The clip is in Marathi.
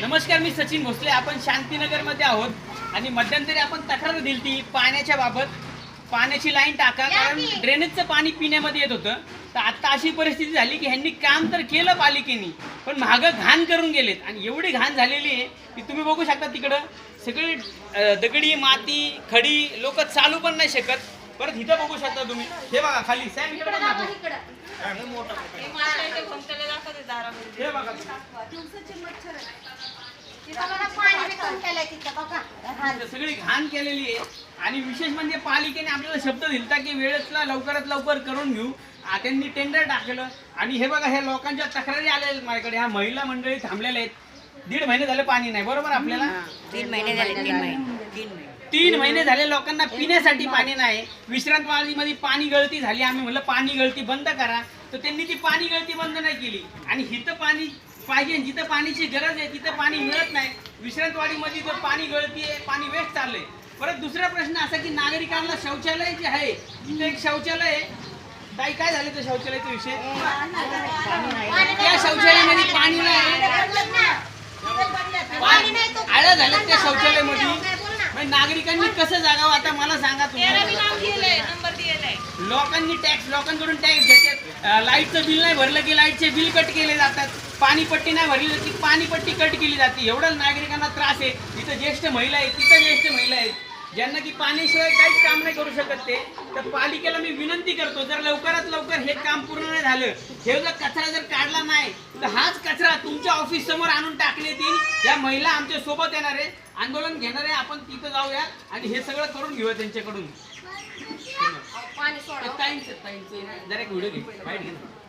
नमस्कार मी सचिन भोसले. आपण शांतीनगरमध्ये आहोत आणि मध्यंतरी आपण तक्रार दिली ती पाण्याच्या बाबत. पाण्याची लाईन टाका कारण ड्रेनेजचं पाणी पिण्यामध्ये येत होतं. तर आता अशी परिस्थिती झाली की ह्यांनी काम तर केलं पालिकेने पण मागं घाण करून गेलेत. आणि एवढी घाण झालेली आहे की तुम्ही बघू शकता तिकडं सगळी दगडी माती खडी लोक चालू पण नाही शकत. परत इथं बघू शकता तुम्ही. हे बघा खाली. सॅम हे बघा. सगळी घाण केलेली आहे. आणि विशेष म्हणजे पालिकेने आपल्याला शब्द दिलता की वेळेतला लवकरात लवकर करून घेऊ. आ, त्यांनी टेंडर टाकलं. आणि हे बघा हे लोकांच्या तक्रारी आलेल्या आहेत माझ्याकडे. ह्या महिला मंडळी थांबलेल्या आहेत. दीड महिने झाले पाणी नाही बरोबर आपल्याला? तीन महिने झाले तीन महिने. तीन महिने. तीन महिने झाले लोकांना पिण्यासाठी पाणी नाही. विश्रांतवाडीमध्ये पाणी गळती झाली. आम्ही म्हणलं पाणी गळती बंद करा. तर त्यांनी ती पाणी गळती बंद नाही केली. आणि इथं पाणी पाहिजे जिथं पाणीची गरज आहे तिथं पाणी मिळत नाही. विश्रांतवाडीमध्ये जर पाणी गळती आहे पाणी वेस्ट चाललंय. परत दुसरा प्रश्न असा की नागरिकांना शौचालय जे आहे तिथं एक शौचालय आहे. ताई काय झालं त्या शौचालयाचा विषय? त्या शौचालयामध्ये पाणी नाही. आळ्या झाल्या त्या शौचालयामध्ये. नागरिकांनी कसं जागावं आता मला सांगा तुम्ही. लोकांनी टॅक्स लोकांकडून टॅक्स घेतात अं, लाईटचं बिल नाही भरलं की लाईटचे बिल कट केले जातात. पाणीपट्टी नाही भरली तर पाणीपट्टी कट केली जाते. एवढा नागरिकांना त्रास आहे. तिथं ज्येष्ठ महिला आहेत तिथं ज्येष्ठ महिला आहेत. ज्यांना की पाण्याशिवाय काहीच काम नाही करू शकत ते. तर पालिकेला मी विनंती करतो जर लवकरात लवकर हे काम पूर्ण नाही झालं हे जर कचरा जर काढला नाही तर हाच कचरा तुमच्या ऑफिस समोर आणून टाकण्यात येईल या महिला आमच्यासोबत येणार. आहे आंदोलन घेणार आहे आपण तिथं जाऊया आणि हे सगळं करून घेऊया त्यांच्याकडून. ताईंचं ताईंचं जरा एक व्हिडिओ घे